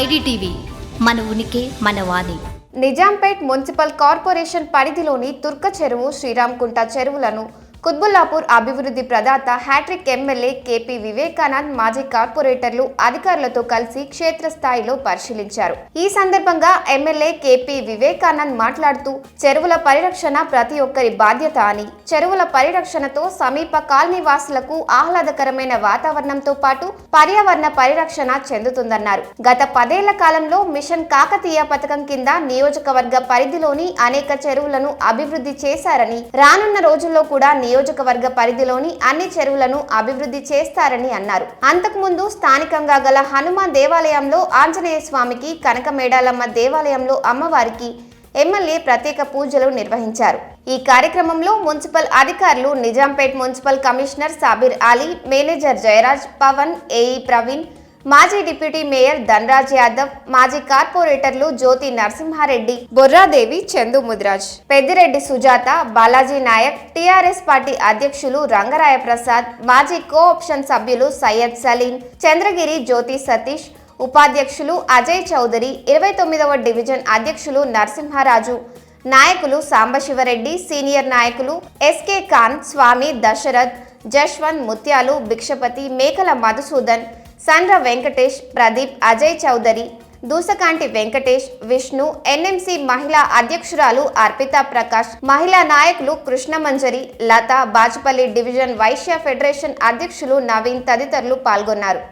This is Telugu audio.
ఐడిటీవీ మన ఉనికి మన వాణి. నిజాంపేట్ మున్సిపల్ కార్పొరేషన్ పరిధిలోని తుర్క చెరువు శ్రీరామ్కుంట చెరువులను కుత్బుల్లాపూర్ అభివృద్ధి ప్రదాత హ్యాట్రిక్ ఎమ్మెల్యే కేపీ వివేకానంద్ మాజీ కార్పొరేటర్లు అధికారులతో కలిసి క్షేత్రస్థాయిలో పరిశీలించారు. ఈ సందర్భంగా ఎమ్మెల్యే కేపీ వివేకానంద్ మాట్లాడుతూ చెరువుల పరిరక్షణ ప్రతి ఒక్కరి బాధ్యత అని. చెరువుల పరిరక్షణతో సమీప కాలనీ వాసులకు ఆహ్లాదకరమైన వాతావరణంతో పాటు పర్యావరణ పరిరక్షణ చెందుతుందన్నారు. గత పదేళ్ళ కాలంలో మిషన్ కాకతీయ పథకం కింద నియోజకవర్గ పరిధిలోని అనేక చెరువులను అభివృద్ధి చేశారని రానున్న రోజుల్లో కూడా నియోజకవర్గ పరిధిలోని అన్ని చెరువులను అభివృద్ధి చేస్తారని అన్నారు. అంతకుముందు స్థానికంగా గల హనుమాన్ దేవాలయంలో ఆంజనేయ స్వామికి కనక మేడాలమ్మ దేవాలయంలో అమ్మవారికి ఎమ్మెల్యే ప్రత్యేక పూజలు నిర్వహించారు. ఈ కార్యక్రమంలో మున్సిపల్ అధికారులు Nizampet municipal commissioner Sabir Ali manager Jayaraj Pavan AE Praveen మాజీ డిప్యూటీ మేయర్ ధనరాజ్ యాదవ్ మాజీ కార్పొరేటర్లు జ్యోతి నరసింహారెడ్డి బొర్రాదేవి చందు ముద్రాజ్ పెద్దిరెడ్డి సుజాత బాలాజీ నాయక్ టీఆర్ఎస్ పార్టీ అధ్యక్షులు రంగరాయ ప్రసాద్ మాజీ కో ఆప్షన్ సభ్యులు సయ్యద్ సలీం చంద్రగిరి జ్యోతి సతీష్ ఉపాధ్యక్షులు అజయ్ చౌదరి ఇరవై తొమ్మిదవ డివిజన్ అధ్యక్షులు నరసింహారాజు నాయకులు సాంబశివరెడ్డి సీనియర్ నాయకులు ఎస్కే ఖాన్ స్వామి దశరథ్ జశ్వంత్ ముత్యాలు భిక్షపతి మేకల మధుసూదన్ సండ్ర వెంకటేష్ ప్రదీప్ అజయ్ చౌదరి దూసకాంటి వెంకటేష్ విష్ణు ఎన్ఎంసి మహిళా అధ్యక్షురాలు అర్పితా ప్రకాష్ మహిళా నాయకులు కృష్ణమంజరి లత బాచుపల్లి డివిజన్ వైశ్య ఫెడరేషన్ అధ్యక్షులు నవీన్ తదితరులు పాల్గొన్నారు.